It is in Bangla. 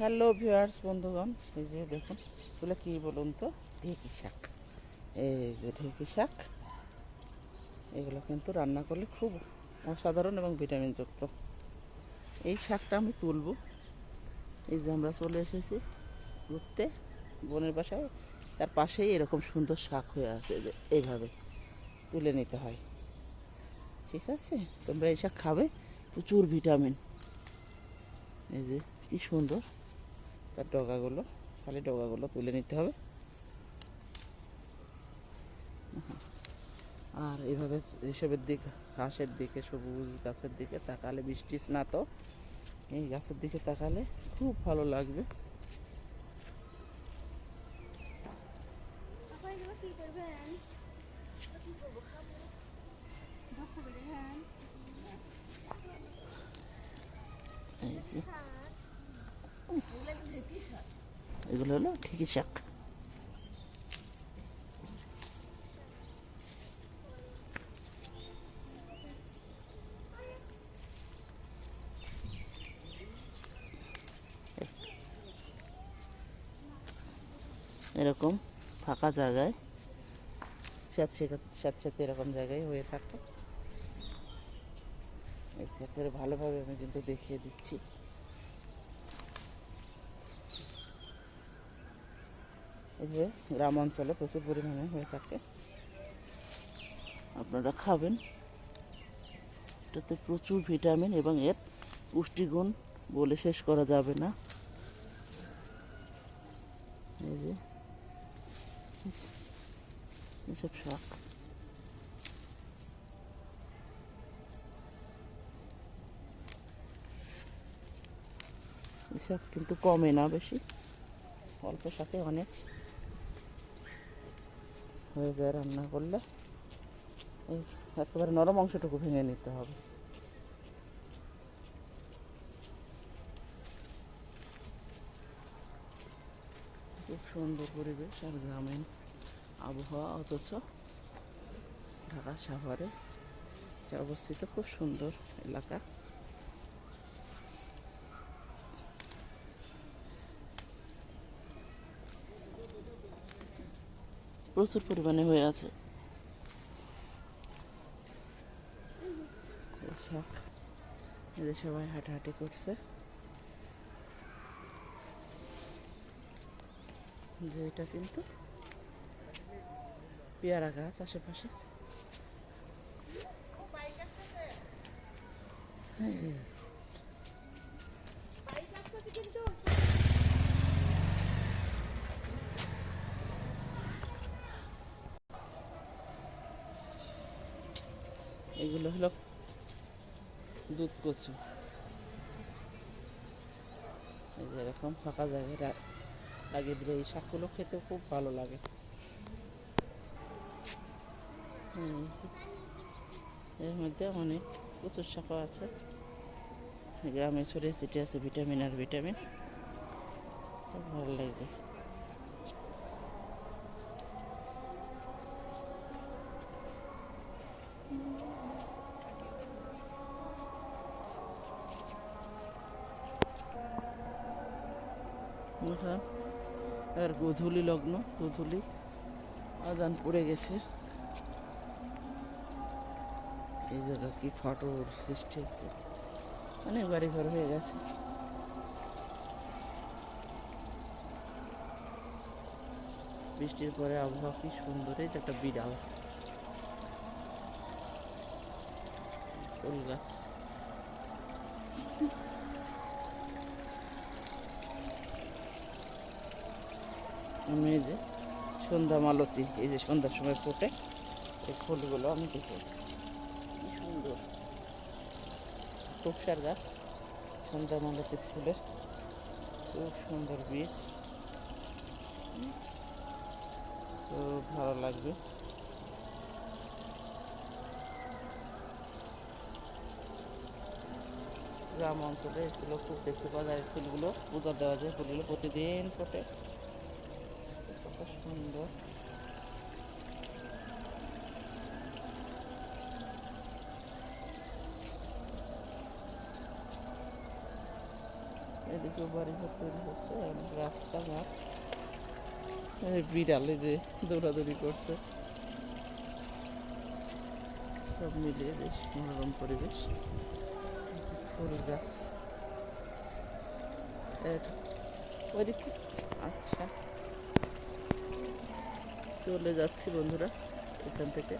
হ্যালো ভিউয়ার্স বন্ধুগণ এই যে দেখুন এগুলো কী বলুন তো? ঢেঁকি শাক। এই যে ঢেঁকি শাক এগুলো কিন্তু রান্না করলে খুব অসাধারণ এবং ভিটামিনযুক্ত। এই শাকটা আমি তুলবো। এই যে আমরা চলে এসেছি ঘুরতে বোনের বাসায়। তার পাশেই এরকম সুন্দর শাক হয়ে আছে যে এইভাবে তুলে নিতে হয়। ঠিক আছে? তোমরা এই শাক খাবে প্রচুর ভিটামিন। এই যে কি সুন্দর। তার ডগাগুলো খালি ডগাগুলো তুলে নিতে হবে। আর এইভাবে এসবের দিক ঘাসের দিকে সবুজ গাছের দিকে তাকালে বৃষ্টি স্নাত। এই গাছের দিকে তাকালে খুব ভালো লাগবে। এই যে। এগুলো হলো ঠিকই এরকম ফাঁকা জায়গায় স্যাঁতসে স্যাঁতস্যাঁতে এরকম জায়গায় হয়ে থাকে। ভালোভাবে আমি কিন্তু দেখিয়ে দিচ্ছি। এই যে গ্রাম অঞ্চলে প্রচুর পরিমাণে হয়ে থাকে। আপনারা খাবেন। এটাতে প্রচুর ভিটামিন এবং এর পুষ্টিগুণ বলে শেষ করা যাবে না। এই যে এসব শাক। এসব কিন্তু কমে না বেশি। অল্প শাকে অনেক। হয়ে যায় রান্না করলে। এই একেবারে নরম অংশটুকু ভেঙে নিতে হবে। খুব সুন্দর পরিবেশ আর গ্রামীণ আবহাওয়া, অথচ ঢাকা এটা অবস্থিত খুব সুন্দর এলাকা। প্রচুর পরিমাণে হয়ে আছে। এদের সবাই হাঁটাহাঁটি করছে। যে এটা কিন্তু পেয়ারা গাছ আশেপাশে। হ্যাঁ, এগুলো হলো দুধ কচু। এরকম ফাঁকা জায়গায় লাগিয়ে দিলে এই শাকগুলো খেতে খুব ভালো লাগে। এর মধ্যে অনেক প্রচুর শাকও আছে। গ্রামে ছড়িয়ে ছিটিয়ে আছে ভিটামিন আর ভিটামিন। ভালো লাগবে বুঝলাম এবার গোধূলি লগ্ন, গোধূলি। আজান পড়ে গেছে। এই জায়গা কি ফটোর সৃষ্টি হচ্ছে। অনেক বাড়ি ঘর হয়ে গেছে। বৃষ্টির পরে আবহাওয়া কি সুন্দর, এই একটা বিড়াল। ফুল গাছ। আমি এই যে সন্ধ্যা মালতি, এই যে সন্ধ্যার সময় ফোটে, এই ফুলগুলো আমি দেখে কি সুন্দর। টুকসার গাছ, সন্ধ্যা মালতী ফুলের খুব সুন্দর বীজ। খুব ভালো লাগবে। গ্রাম অঞ্চলে এগুলো খুব দেখতে পাওয়া যায়। ফুলগুলো, পূজা দেওয়া যায় ফুলগুলো প্রতিদিন ফোটে। সুন্দর এদিকেও বাড়ি ঘর তৈরি হচ্ছে রাস্তাঘাট বিড়ালে যে দৌড়াদৌড়ি করছে সব মিলিয়ে বেশ মনোরম পরিবেশ ফুল গাছ এটা ওইদিকে আচ্ছা চলে যাচ্ছি বন্ধুরা এখান থেকে।